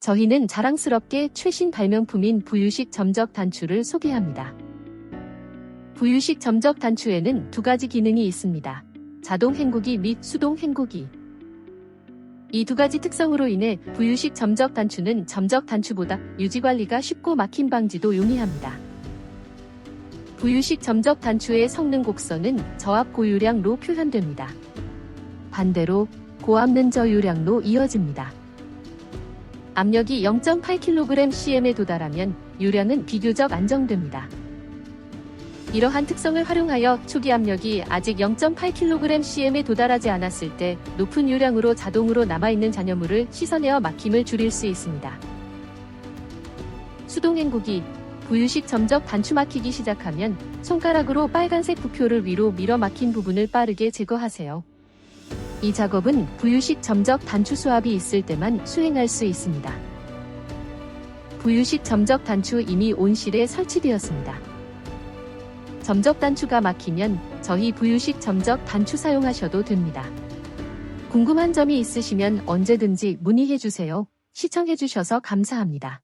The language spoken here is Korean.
저희는 자랑스럽게 최신 발명품인 부유식 점적 단추를 소개합니다. 부유식 점적 단추에는 두 가지 기능이 있습니다. 자동 헹구기 및 수동 헹구기. 이 두 가지 특성으로 인해 부유식 점적 단추는 점적 단추보다 유지 관리가 쉽고 막힘 방지도 용이합니다. 부유식 점적 단추의 성능 곡선은 저압 고유량로 표현됩니다. 반대로 고압 는 저유량로 이어집니다. 압력이 0.8kg cm에 도달하면 유량은 비교적 안정됩니다. 이러한 특성을 활용하여 초기 압력이 아직 0.8kg cm에 도달하지 않았을 때 높은 유량으로 자동으로 남아있는 잔여물을 씻어내어 막힘을 줄일 수 있습니다. 수동 헹구기 부유식 점적 단추 막히기 시작하면 손가락으로 빨간색 부표를 위로 밀어 막힌 부분을 빠르게 제거하세요. 이 작업은 부유식 점적 단추 수압이 있을 때만 수행할 수 있습니다. 부유식 점적 단추 이미 온실에 설치되었습니다. 점적 단추가 막히면 저희 부유식 점적 단추 사용하셔도 됩니다. 궁금한 점이 있으시면 언제든지 문의해 주세요. 시청해 주셔서 감사합니다.